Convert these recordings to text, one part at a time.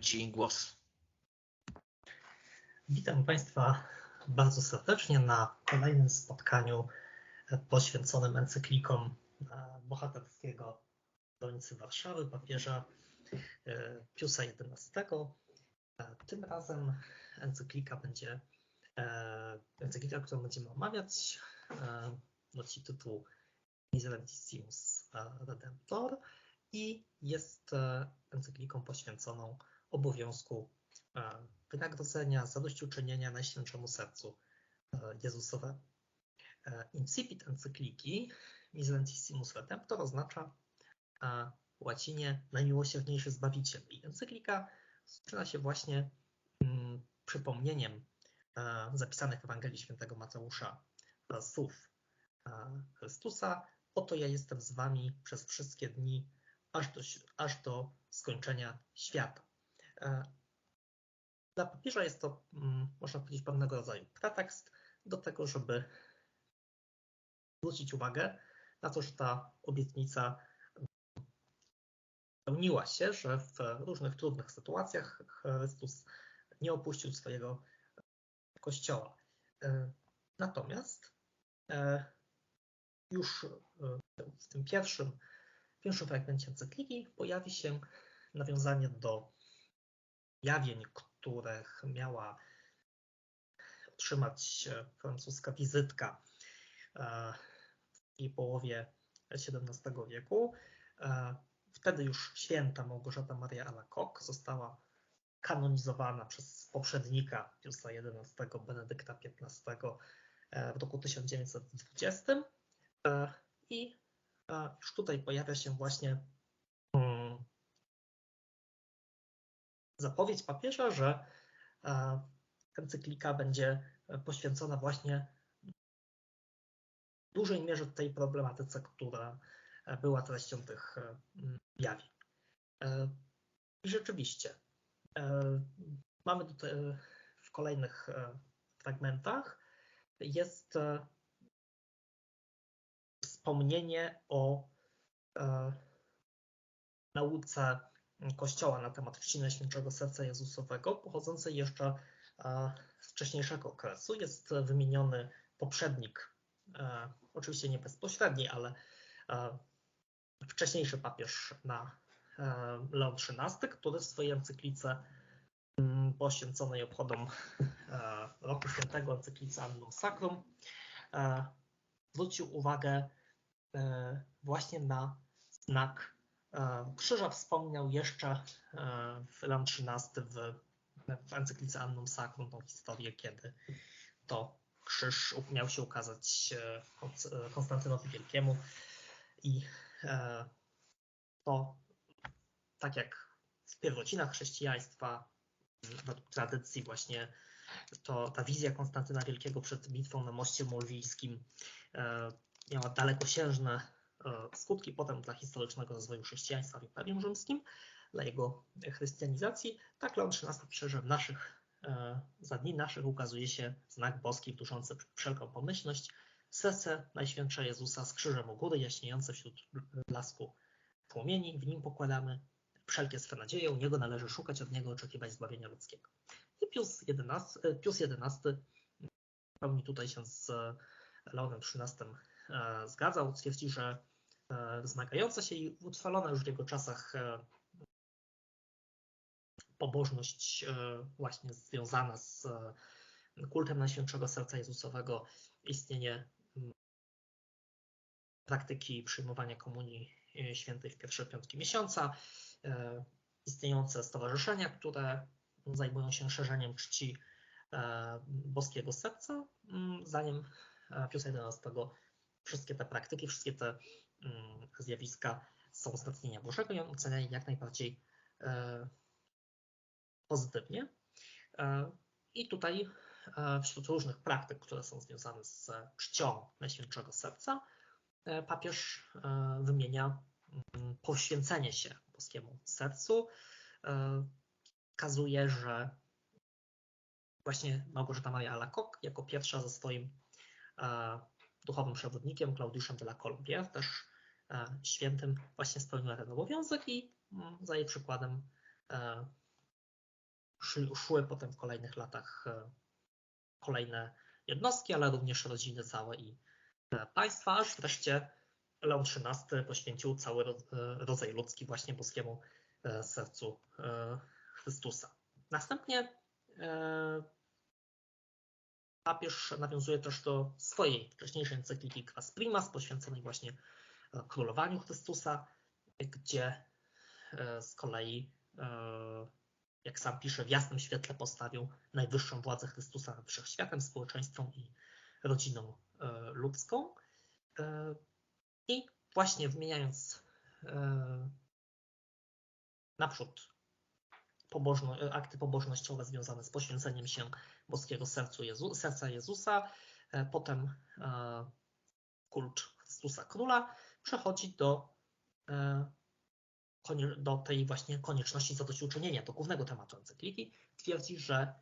Ci głos. Witam Państwa bardzo serdecznie na kolejnym spotkaniu poświęconym encyklikom bohaterskiego obrońcy Warszawy, papieża e, Piusa XI. E, tym razem encyklika będzie, e, encyklika, którą będziemy omawiać, nosi tytuł Miserentissimus Redemptor i jest encykliką poświęconą obowiązku wynagrodzenia, zadośćuczynienia Najświętszemu Sercu Jezusowemu. Incipit encykliki Miserentissimus Redemptor oznacza w łacinie najmiłosierniejszy Zbawiciel. I encyklika zaczyna się właśnie mm, przypomnieniem zapisanych w Ewangelii Świętego Mateusza słów Chrystusa. Oto ja jestem z wami przez wszystkie dni, aż do, aż do skończenia świata. Dla papieża jest to, mm, można powiedzieć, pewnego rodzaju pretekst do tego, żeby zwrócić uwagę na to, że ta obietnica spełniła się, że w różnych trudnych sytuacjach Chrystus nie opuścił swojego kościoła. E, natomiast e, już w tym pierwszym, pierwszym fragmencie encykliki pojawi się nawiązanie do jawień, których miała otrzymać francuska wizytka w połowie XVII wieku. Wtedy już święta Małgorzata Maria Alacoque została kanonizowana przez poprzednika Piusa XI, Benedykta XV w roku 1920. I już tutaj pojawia się właśnie mm, zapowiedź papieża, że encyklika będzie poświęcona właśnie w dużej mierze tej problematyce, która była treścią tych jawień. I rzeczywiście, mamy tutaj w kolejnych fragmentach jest wspomnienie o nauce Kościoła na temat chrzciny Świętego Serca Jezusowego, pochodzącej jeszcze z wcześniejszego okresu. Jest wymieniony poprzednik, oczywiście nie bezpośredni, ale wcześniejszy papież na Leon XIII, który w swojej encyklice mm, poświęconej obchodom roku świętego, encyklice Annum Sacrum, zwrócił uwagę właśnie na znak E, krzyża wspomniał jeszcze e, w Leon XIII w, w encyklice Annum Sacrum tą historię, kiedy to krzyż miał się ukazać e, Konstantynowi Wielkiemu. I to tak jak w pierwocinach chrześcijaństwa, według tradycji właśnie to ta wizja Konstantyna Wielkiego przed bitwą na moście Molwijskim miała dalekosiężne E, skutki potem dla historycznego rozwoju chrześcijaństwa w Imperium Rzymskim, dla jego chrystianizacji, tak Leon XIII pisze, że w naszych, e, za dni naszych ukazuje się znak boski duszący wszelką pomyślność, serce Najświętsze Jezusa z krzyżem u góry, jaśniejące wśród blasku płomieni, w nim pokładamy wszelkie swe nadzieje, u Niego należy szukać, od Niego oczekiwać zbawienia ludzkiego. I Pius XI, e, Pius XI pełni tutaj się z Leonem XIII zgadzał, twierdzi, że E, zmagająca się i utrwalona już w jego czasach e, pobożność e, właśnie związana z kultem Najświętszego Serca Jezusowego, istnienie praktyki przyjmowania komunii świętej w pierwsze piątki miesiąca, istniejące stowarzyszenia, które zajmują się szerzeniem czci boskiego serca. Zanim Piusa XI wszystkie te praktyki, wszystkie te zjawiska są z natchnienia Bożego i on ocenia je jak najbardziej e, pozytywnie. E, I tutaj e, wśród różnych praktyk, które są związane z czcią Najświętszego Serca, papież wymienia mm, poświęcenie się boskiemu sercu. Kazuje, że właśnie Małgorzata Maria Alacoque jako pierwsza ze swoim duchowym przewodnikiem Klaudiuszem de la Colombier, też świętym, właśnie spełniła ten obowiązek i mm, za jej przykładem e, szły potem w kolejnych latach kolejne jednostki, ale również rodziny całe i państwa, aż wreszcie Leon XIII poświęcił cały rodzaj ludzki właśnie boskiemu sercu Chrystusa. Następnie papież nawiązuje też do swojej wcześniejszej encykliki Quas Primas, poświęconej właśnie e, królowaniu Chrystusa, gdzie e, z kolei, e, jak sam pisze, w jasnym świetle postawił najwyższą władzę Chrystusa nad wszechświatem, społeczeństwem i rodziną ludzką. I właśnie wymieniając naprzód pobożno, akty pobożnościowe związane z poświęceniem się boskiego sercu Jezu, serca Jezusa, e, potem e, kult Chrystusa Króla przechodzi do, e, do tej właśnie konieczności zadośćuczynienia, do głównego tematu encykliki. Twierdzi, że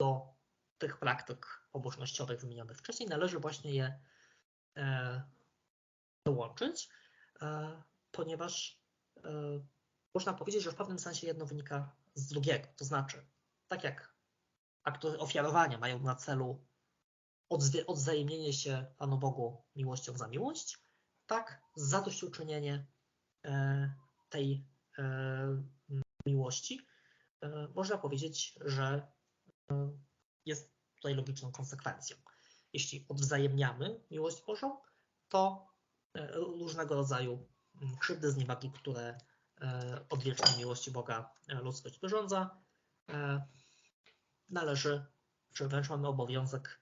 do tych praktyk pobożnościowych wymienionych wcześniej należy właśnie je dołączyć, ponieważ można powiedzieć, że w pewnym sensie jedno wynika z drugiego. To znaczy, tak jak akty ofiarowania mają na celu odwzajemnienie się Panu Bogu miłością za miłość, tak zadośćuczynienie e, tej e, miłości e, można powiedzieć, że jest tutaj logiczną konsekwencją. Jeśli odwzajemniamy miłość Bożą, to różnego rodzaju krzywdy, zniewagi, które odwiecznej miłości Boga ludzkość wyrządza, należy, czy wręcz mamy obowiązek,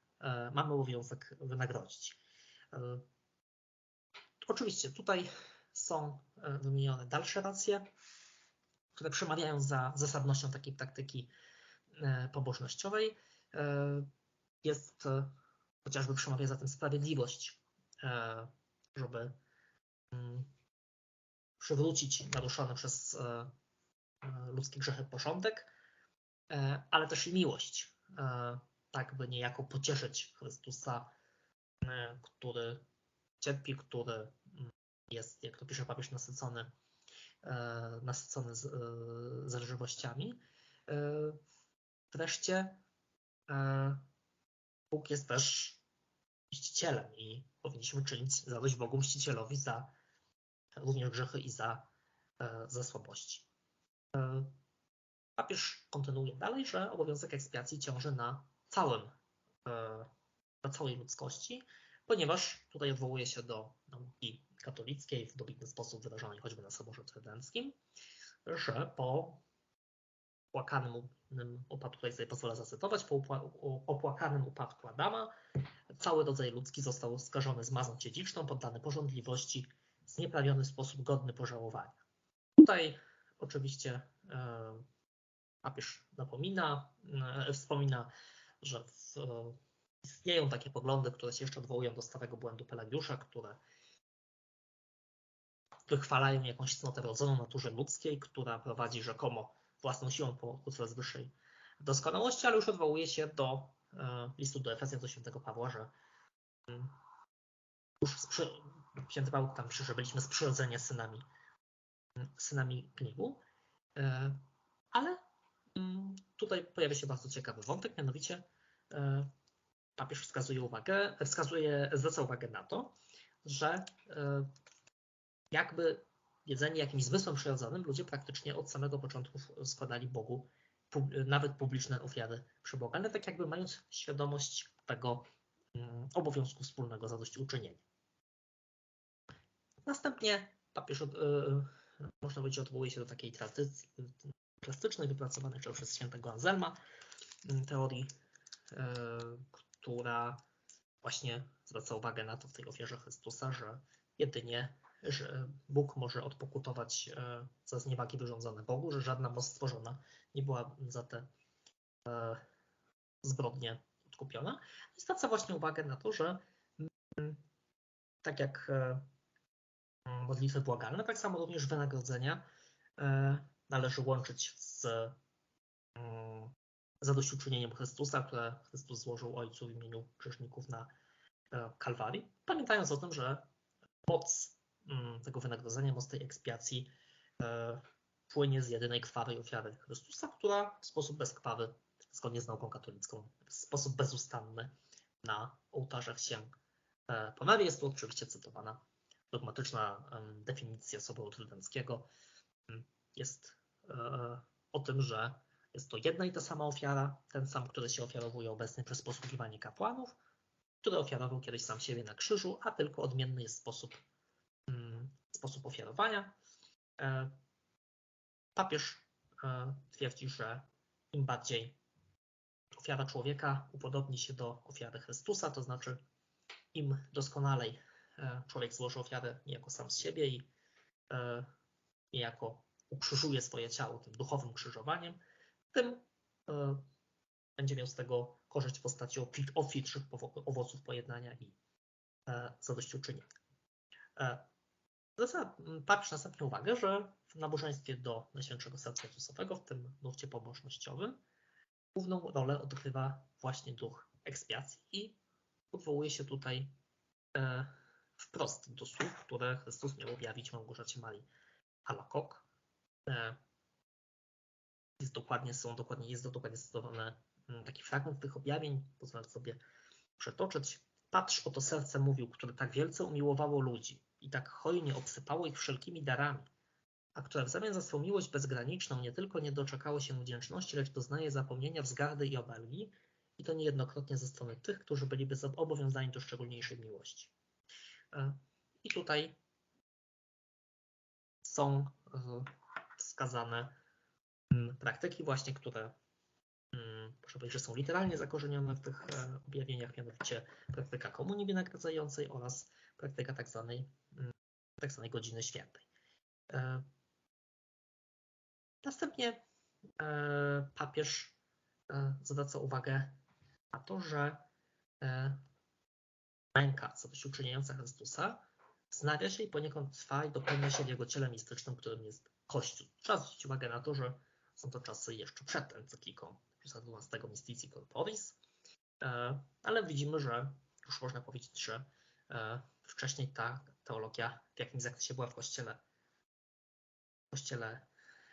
mamy obowiązek wynagrodzić. Oczywiście tutaj są wymienione dalsze racje, które przemawiają za zasadnością takiej praktyki pobożnościowej. Jest chociażby przemawia za tym sprawiedliwość, żeby mm, przywrócić naruszony przez e, e, ludzkie grzechy porządek, e, ale też i miłość, tak by niejako pocieszyć Chrystusa, który cierpi, który jest, jak to pisze papież, nasycony, nasycony z, zależliwościami. Wreszcie Bóg jest też mścicielem i powinniśmy czynić zadość Bogu mścicielowi za również grzechy i za, e, za słabości. E, papież kontynuuje dalej, że obowiązek ekspiacji ciąży na całym, e, na całej ludzkości, ponieważ tutaj odwołuje się do nauki katolickiej w dobitny sposób wyrażonej choćby na Soborze Trydenckim, że po opłakanym upadku, tutaj sobie pozwolę zacytować, po opłakanym upadku Adama cały rodzaj ludzki został skażony zmazą dziedziczną, poddany porządliwości znieprawiony w sposób godny pożałowania. Tutaj oczywiście e, papież napomina, e, wspomina, że w, e, istnieją takie poglądy, które się jeszcze odwołują do starego błędu Pelagiusza, które wychwalają jakąś cnotę rodzoną naturze ludzkiej, która prowadzi rzekomo własną siłą ku coraz wyższej doskonałości, ale już odwołuje się do listu do Efezjan do świętego Pawła, że mm, już święty Paweł tam pisze, że byliśmy z przyrodzenia synami, synami gniewu. E, ale mm, tutaj pojawia się bardzo ciekawy wątek, mianowicie e, papież wskazuje uwagę, wskazuje, zwraca uwagę na to, że e, jakby jedzenie jakimś zmysłem przyrodzonym ludzie praktycznie od samego początku składali Bogu nawet publiczne ofiary ale tak jakby mając świadomość tego mm, obowiązku wspólnego zadośćuczynienia. Następnie papież, od, e, można powiedzieć, odwołuje się do takiej tradycji plastycznej, wypracowanej przez świętego Anselma, teorii, e, która właśnie zwraca uwagę na to w tej ofierze Chrystusa, że jedynie że Bóg może odpokutować e, za zniewagi wyrządzone Bogu, że żadna moc stworzona nie była za te zbrodnie odkupiona. I zwraca właśnie uwagę na to, że tak jak modlitwy błagalne, tak samo również wynagrodzenia e, należy łączyć z mm, zadośćuczynieniem Chrystusa, które Chrystus złożył Ojcu w imieniu grzeszników na e, Kalwarii, pamiętając o tym, że moc mm, tego wynagrodzenia, moc tej ekspiacji e, płynie z jedynej krwawej ofiary Chrystusa, która w sposób bezkrwawy, zgodnie z nauką katolicką, w sposób bezustanny na ołtarzach się e, ponawia. Jest tu oczywiście cytowana dogmatyczna definicja Soboru Trydenckiego. Jest e, o tym, że jest to jedna i ta sama ofiara, ten sam, który się ofiarowuje obecnie przez posługiwanie kapłanów, który ofiarował kiedyś sam siebie na krzyżu, a tylko odmienny jest sposób, sposób ofiarowania. E, papież e, twierdzi, że im bardziej ofiara człowieka upodobni się do ofiary Chrystusa, to znaczy im doskonalej e, człowiek złoży ofiarę niejako sam z siebie i niejako ukrzyżuje swoje ciało tym duchowym krzyżowaniem, tym będzie miał z tego korzyść w postaci obfitszych owoców pojednania i zadośćuczynienia. Zwraca papież następnie uwagę, że w nabożeństwie do Najświętszego Serca Jezusowego, w tym nurcie pobożnościowym, główną rolę odgrywa właśnie duch ekspiacji i odwołuje się tutaj e, wprost do słów, które Chrystus miał objawić Małgorzacie Marii Halakok. E, jest dokładnie, są dokładnie, jest dokładnie cytowany mm, taki fragment tych objawień, pozwolę sobie przetoczyć. Patrz, oto serce mówił, które tak wielce umiłowało ludzi i tak hojnie obsypało ich wszelkimi darami, a które w zamian za swą miłość bezgraniczną nie tylko nie doczekało się wdzięczności, lecz doznaje zapomnienia wzgardy i obelgi, i to niejednokrotnie ze strony tych, którzy byliby zobowiązani do szczególniejszej miłości. E, I tutaj są e, wskazane mm, praktyki właśnie, które mm, proszę powiedzieć, że są literalnie zakorzenione w tych e, objawieniach, mianowicie praktyka komunii wynagradzającej oraz praktyka tak zwanej, mm, tak zwanej godziny świętej. E, następnie e, papież e, zwraca uwagę na to, że męka zadośćuczyniająca Chrystusa wznawia się i poniekąd trwa i dopełnia się w jego ciele mistycznym, którym jest Kościół. Trzeba zwrócić uwagę na to, że są to czasy jeszcze przed encykliką Piusa XII Mystici Corporis, ale widzimy, że już można powiedzieć, że wcześniej ta teologia w jakimś zakresie była w kościele, w kościele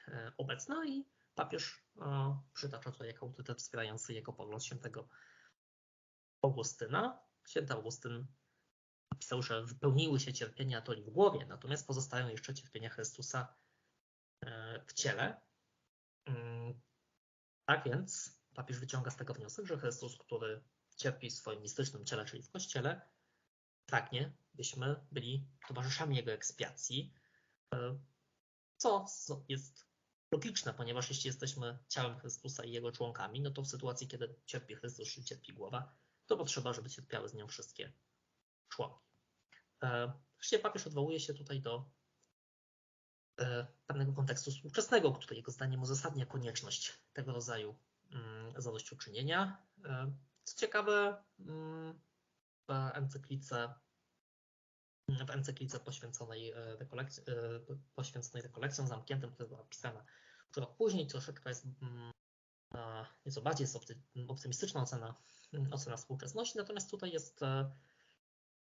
e, obecna i papież e, przytacza to jako autorytet wspierający jego pogląd świętego Augustyna. Święty Augustyn napisał, że wypełniły się cierpienia Atoli w głowie, natomiast pozostają jeszcze cierpienia Chrystusa e, w ciele. Mm, tak więc papież wyciąga z tego wniosek, że Chrystus, który cierpi w swoim mistycznym ciele, czyli w kościele, pragnie, byśmy byli towarzyszami jego ekspiacji, e, co jest logiczne, ponieważ jeśli jesteśmy ciałem Chrystusa i jego członkami, no to w sytuacji, kiedy cierpi Chrystus czy cierpi głowa, to potrzeba, żeby cierpiały z nią wszystkie członki. E, wreszcie papież odwołuje się tutaj do e, pewnego kontekstu współczesnego, który jego zdaniem uzasadnia konieczność tego rodzaju mm, zadośćuczynienia. Co ciekawe, mm, w encyklice w encyklice poświęconej, e, rekolekcji, e, poświęconej rekolekcjom zamkniętym, która była pisana rok później, troszeczkę jest mm, nieco bardziej jest optymistyczna ocena, mm, ocena współczesności, natomiast tutaj jest e,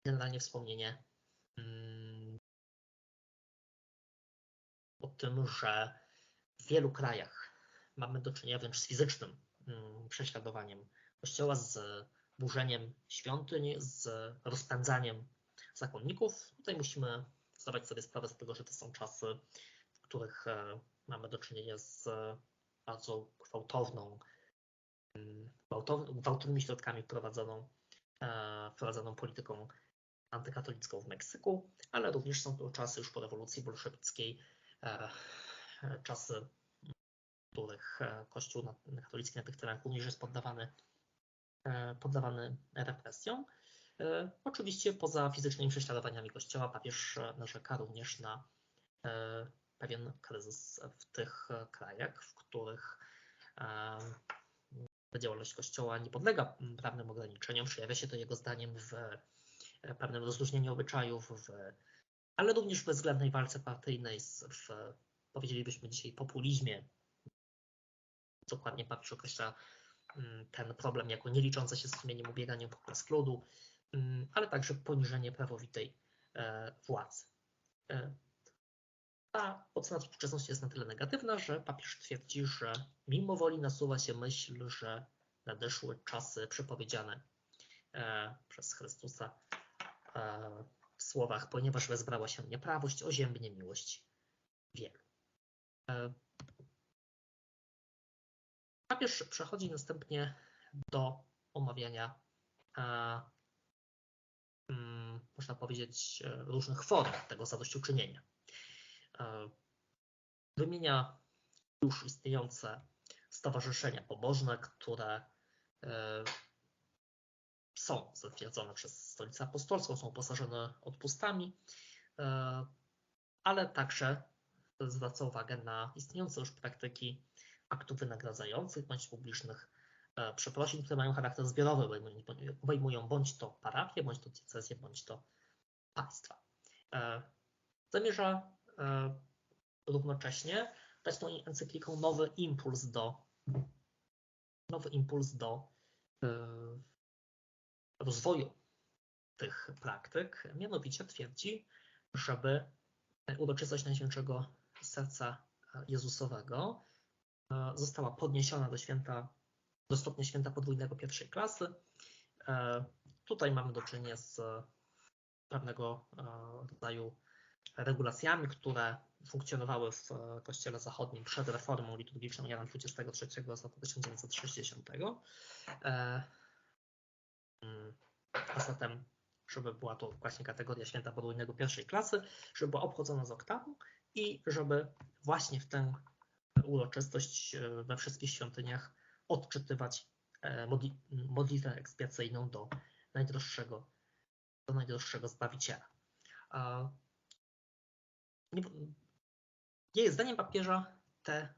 generalnie wspomnienie mm, o tym, że w wielu krajach mamy do czynienia wręcz z fizycznym prześladowaniem Kościoła, z burzeniem świątyń, z rozpędzaniem zakonników. Tutaj musimy zdawać sobie sprawę z tego, że to są czasy, w których e, mamy do czynienia z bardzo gwałtowną, mm, gwałtownymi środkami wprowadzoną, e, wprowadzoną polityką antykatolicką w Meksyku, ale również są to czasy już po rewolucji bolszewickiej, e, czasy, w których Kościół katolicki na tych terenach również jest poddawany E, poddawany represjom. E, oczywiście poza fizycznymi prześladowaniami Kościoła papież narzeka również na e, pewien kryzys w tych krajach, w których działalność Kościoła nie podlega prawnym ograniczeniom. Przejawia się to jego zdaniem w pewnym rozluźnieniu obyczajów, w, ale również w bezwzględnej walce partyjnej, w, powiedzielibyśmy dzisiaj, populizmie. Dokładnie papież określa ten problem jako nieliczące się z sumieniem ubieganiem po klask ludu, mm, ale także poniżenie prawowitej e, władzy. E, ta ocena współczesności jest na tyle negatywna, że papież twierdzi, że mimo woli nasuwa się myśl, że nadeszły czasy przepowiedziane e, przez Chrystusa e, w słowach, ponieważ wezbrała się nieprawość, oziębnie miłość wielu. E, papież przechodzi następnie do omawiania mm, można powiedzieć, różnych form tego zadośćuczynienia. Wymienia już istniejące stowarzyszenia pobożne, które e, są zatwierdzone przez Stolicę Apostolską, są posażone odpustami, e, ale także zwraca uwagę na istniejące już praktyki aktów wynagradzających bądź publicznych e, przeprosin, które mają charakter zbiorowy, obejmują bądź to parafię, bądź to diecezję, bądź to państwa. Zamierza równocześnie dać tą encykliką nowy impuls do nowy impuls do e, rozwoju tych praktyk. Mianowicie twierdzi, żeby uroczystość Najświętszego Serca Jezusowego e, została podniesiona do święta, do stopnia święta podwójnego pierwszej klasy. E, tutaj mamy do czynienia z pewnego rodzaju regulacjami, które funkcjonowały w e, Kościele Zachodnim przed reformą liturgiczną Jana XXIII z roku 1960. E, mm, a zatem, żeby była to właśnie kategoria święta podwójnego pierwszej klasy, żeby była obchodzona z oktawą i żeby właśnie w tę uroczystość e, we wszystkich świątyniach odczytywać modlitwę ekspiacyjną do najdroższego, do najdroższego Zbawiciela. Nie, zdaniem papieża te,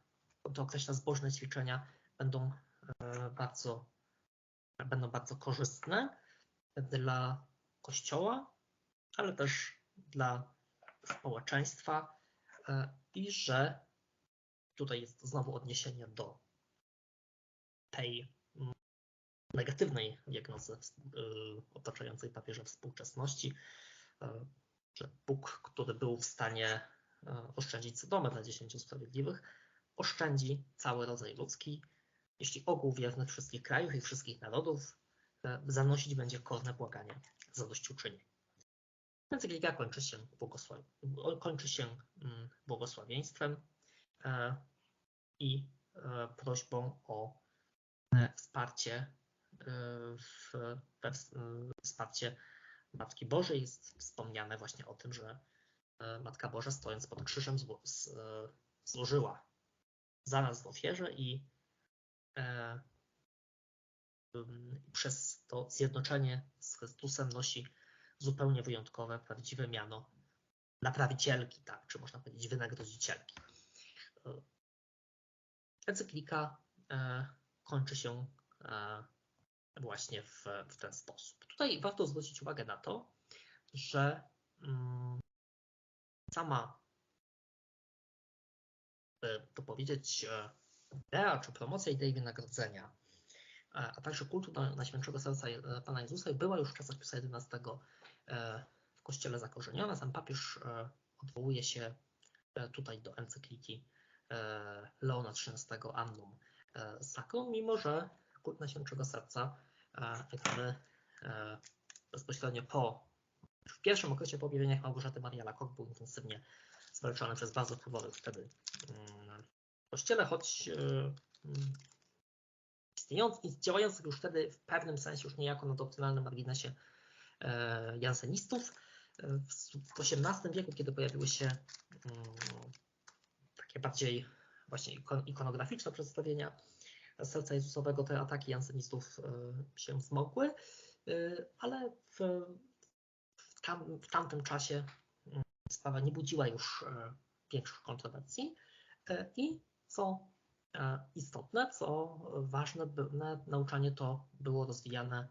to określa zbożne ćwiczenia będą e, bardzo, będą bardzo korzystne dla Kościoła, ale też dla społeczeństwa e, i że tutaj jest znowu odniesienie do tej mm, negatywnej diagnozy e, otaczającej papieża współczesności, że Bóg, który był w stanie e, oszczędzić Sodomę dla dziesięciu sprawiedliwych, oszczędzi cały rodzaj ludzki, jeśli ogół wiernych wszystkich krajów i wszystkich narodów zanosić będzie korne błaganie zadośćuczynienia. Encyklika kończy się, kończy się mm, błogosławieństwem i prośbą o wsparcie, wsparcie Matki Bożej jest wspomniane właśnie o tym, że e, Matka Boża stojąc pod krzyżem e, złożyła za nas w ofierze i e, przez to zjednoczenie z Chrystusem nosi zupełnie wyjątkowe, prawdziwe miano naprawicielki, tak, czy można powiedzieć wynagrodzicielki. Encyklika kończy się właśnie w, w ten sposób. Tutaj warto zwrócić uwagę na to, że mm, sama, to powiedzieć, e, idea czy promocja idei wynagrodzenia, e, a także kultu na, na Świętego Serca e, Pana Jezusa była już w czasach Piusa XI w Kościele zakorzeniona. Sam papież odwołuje się tutaj do encykliki Leona XIII Annum Sacrum, mimo że kult na Świętego Serca jak my bezpośrednio po, w pierwszym okresie po objawieniach Małgorzaty Maria Lakok był intensywnie zwalczany przez bardzo wpływowych wtedy mm, kościele, choć e, mm, istniejący, działających już wtedy w pewnym sensie już niejako na doktrynalnym marginesie e, jansenistów. E, w XVIII wieku, kiedy pojawiły się mm, takie bardziej właśnie ikonograficzne przedstawienia serca Jezusowego. Te ataki jansenistów e, się wzmogły, e, ale w, w, tam, w tamtym czasie mm, sprawa nie budziła już e, większych kontrowersji. I co istotne, co ważne, nauczanie to było rozwijane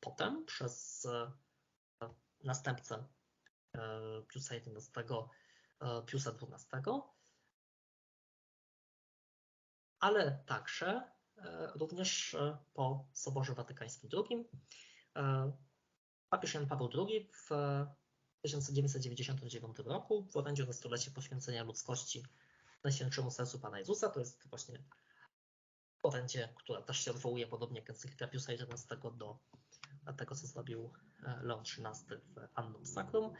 potem przez następcę Piusa XI, Piusa XII, ale także e, również e, po Soborze Watykańskim II. E, papież Jan Paweł II w W 1999 roku w orędziu na stulecie poświęcenia ludzkości Najświętszemu Sercu Pana Jezusa. To jest właśnie orędzie, które też się odwołuje podobnie jak encyklika Piusa XI do tego, co zrobił e, Leon XIII w Annum Sacrum.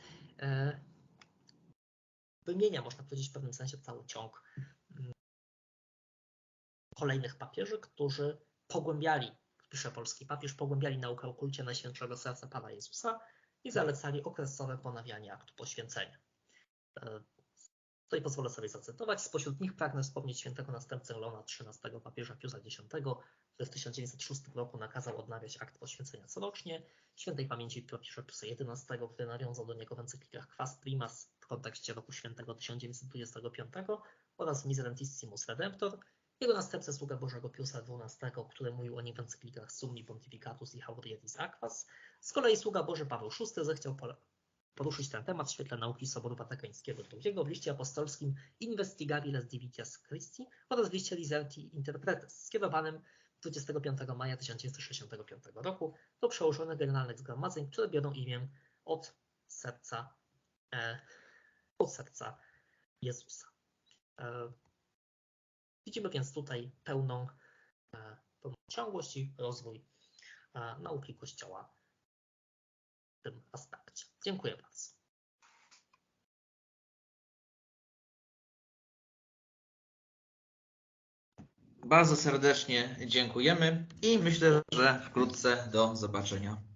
Wymienia, można powiedzieć, w pewnym sensie cały ciąg mm, kolejnych papieży, którzy pogłębiali, pisze polski papież, pogłębiali naukę o kulcie Najświętszego Serca Pana Jezusa i zalecali okresowe ponawianie aktu poświęcenia. E, Tutaj pozwolę sobie zacytować. Spośród nich pragnę wspomnieć świętego następcę Leona XIII, papieża Piusa X, który w 1906 roku nakazał odnawiać akt poświęcenia corocznie, świętej pamięci papieża Piusa XI, który nawiązał do niego w encyklikach Quas Primas kontekście roku świętego 1925 oraz Miserentissimus Redemptor, jego następcę sługa Bożego Piusa XII, który mówił o nim w encyklikach Summi Pontificatus i Haurietis Aquas. Z kolei sługa Boży Paweł VI zechciał poruszyć ten temat w świetle nauki Soboru Watykańskiego II w liście apostolskim Investigabilis Divitias Christi oraz w liście Liserti Interpretes skierowanym 25 maja 1965 roku do przełożonych generalnych zgromadzeń, które biorą imię od serca, e, od serca Jezusa. E, widzimy więc tutaj pełną, e, pełną ciągłość i rozwój e, nauki Kościoła w tym aspekcie. Dziękuję bardzo. Bardzo serdecznie dziękujemy i myślę, że wkrótce do zobaczenia.